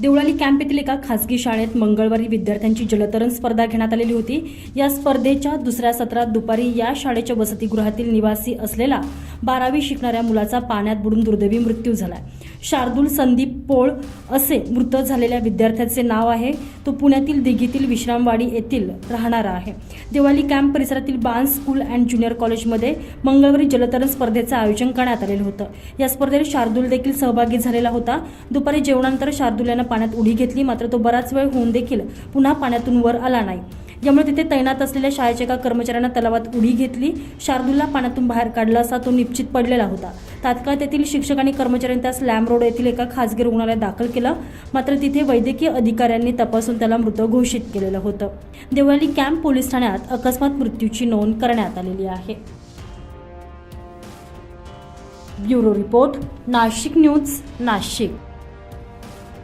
Deolali camp येथील एका खासगी शाळेत मंगळवारी विद्यार्थ्यांची जलतरण स्पर्धा घेण्यात आलेली होती. या स्पर्धेच्या दुसऱ्या सत्रात दुपारी या शाळेच्या वसतिगृहातील निवासी असलेला बारावी शिकणाऱ्या मुलाचा पाण्यात बुडून दुर्दैवी मृत्यू झाला. शार्दूल संदीप पोळ असे मृत झालेल्या विद्यार्थ्याचे नाव आहे. तो पुण्यातील दिघीतील विश्रामवाडी येथील राहणारा आहे. देवाली कॅम्प परिसरातील बान स्कूल अँड ज्युनियर कॉलेजमध्ये मंगळवारी जलतरण स्पर्धेचं आयोजन करण्यात आलेलं होतं. या स्पर्धेत शार्दूल देखील सहभागी झालेला होता. दुपारी जेवणानंतर शार्दूल यानं पाण्यात उडी घेतली मात्र तो बराच वेळ होऊन देखील पुन्हा पाण्यातून वर आला नाही. यामुळे तिथे तैनात असलेल्या शाळेच्या एका कर्मचाऱ्यांना तलावात उडी घेतली. शार्दूलला पाण्यातून बाहेर काढला असता तो निश्चित पडलेला होता. तात्काळ तेथील शिक्षक आणि कर्मचाऱ्यांनी त्यास लॅम रोड येथील एका खासगी रुग्णालयात दाखल केलं. मात्र तिथे वैद्यकीय अधिकाऱ्यांनी तपासून त्याला मृत घोषित केलेलं होतं. देवळाली कॅम्प पोलीस ठाण्यात अकस्मात मृत्यूची नोंद करण्यात आलेली आहे. Bureau report Nashik news Nashik.